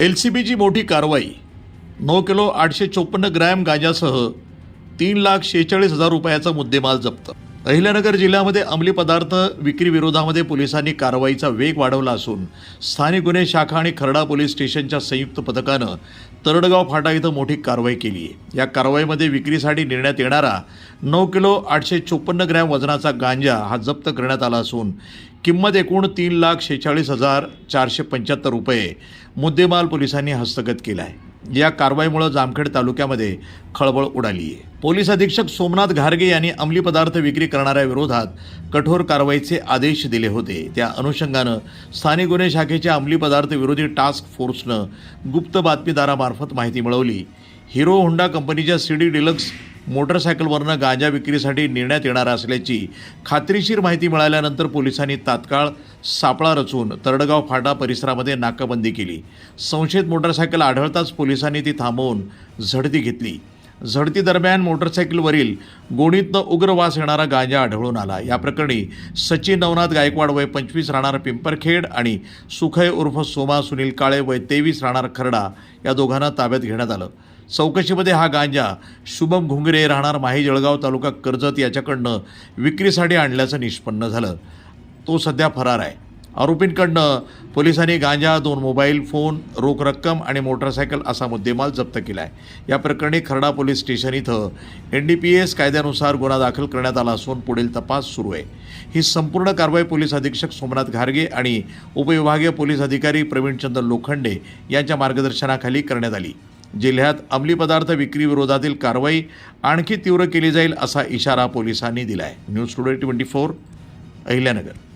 L C बीची मोठी कारवाई. नऊ किलो आठशे चोपन्न ग्रॅम गांजासह तीन लाख शेहेचाळीस हजार रुपयाचा मुद्देमाल जप्त. अहिल्यानगर जिल्ह्यामध्ये अंमली पदार्थ विक्री विरोधामध्ये पोलिसांनी कारवाईचा वेग वाढवला असून स्थानिक गुन्हे शाखा आणि खरडा पोलीस स्टेशनच्या संयुक्त पथकानं तरडगाव फाटा इथं मोठी कारवाई केली आहे. या कारवाईमध्ये विक्रीसाठी नेण्यात येणारा नऊ किलो आठशे चोपन्न ग्रॅम वजनाचा गांजा हा जप्त करण्यात आला असून किंमत एकूण तीन लाख शेहेचाळीस हजार चारशे पंच्याहत्तर रुपये मुद्देमाल पोलिसांनी हस्तगत केला आहे. या कारवाईमुळे जामखेड तालुक्यामध्ये खळबळ उडाली आहे पोलीस अधीक्षक सोमनाथ घारगे यांनी अंमली पदार्थ विक्री करणाऱ्या विरोधात कठोर कारवाईचे आदेश दिले होते. त्या अनुषंगानं स्थानिक गुन्हे शाखेच्या अंमली पदार्थ विरोधी टास्क फोर्सनं गुप्त बातमीदारामार्फत माहिती मिळवली. हिरो होंडा कंपनीच्या सी डी डिलक्स मोटरसायकलवरनं गांजा विक्रीसाठी नेण्यात येणार असल्याची खात्रीशीर माहिती मिळाल्यानंतर पोलिसांनी तात्काळ सापळा रचून तरडगाव फाटा परिसरामध्ये नाकाबंदी केली. संशयित मोटरसायकल आढळताच पोलिसांनी ती थांबवून झडती घेतली. झडती दरम्यान मोटरसायकलवरील गोणीतनं उग्र वास येणारा गांजा आढळून आला. या प्रकरणी सचिन नवनाथ गायकवाड वय पंचवीस राहणार पिंपरखेड आणि सुखय उर्फ सोमा सुनील काळे वय तेवीस राहणार खरडा या दोघांना ताब्यात घेण्यात आलं. चौकशीमध्ये हा गांजा शुभम घुंगरे राहणार माही जळगाव तालुका कर्जत याच्याकडनं विक्रीसाठी आणल्याचं निष्पन्न झालं. तो सध्या फरार आहे. आरोपींकडनं पोलिसांनी गांजा दोन मोबाईल फोन रोख रक्कम आणि मोटरसायकल असा मुद्देमाल जप्त केला आहे या प्रकरणी खरडा पोलीस स्टेशन इथं एन डी पी एस कायद्यानुसार गुन्हा दाखल करण्यात आला असून पुढील तपास सुरू आहे. ही संपूर्ण कारवाई पोलीस अधीक्षक सोमनाथ घारगे आणि उपविभागीय पोलीस अधिकारी प्रवीणचंद्र लोखंडे यांच्या मार्गदर्शनाखाली करण्यात आली. जिल्ह्यात अंमली पदार्थ विक्री विरोधातील कारवाई आणखी तीव्र केली जाईल असा इशारा पोलिसांनी दिला आहे news today twenty four Ahilyanagar.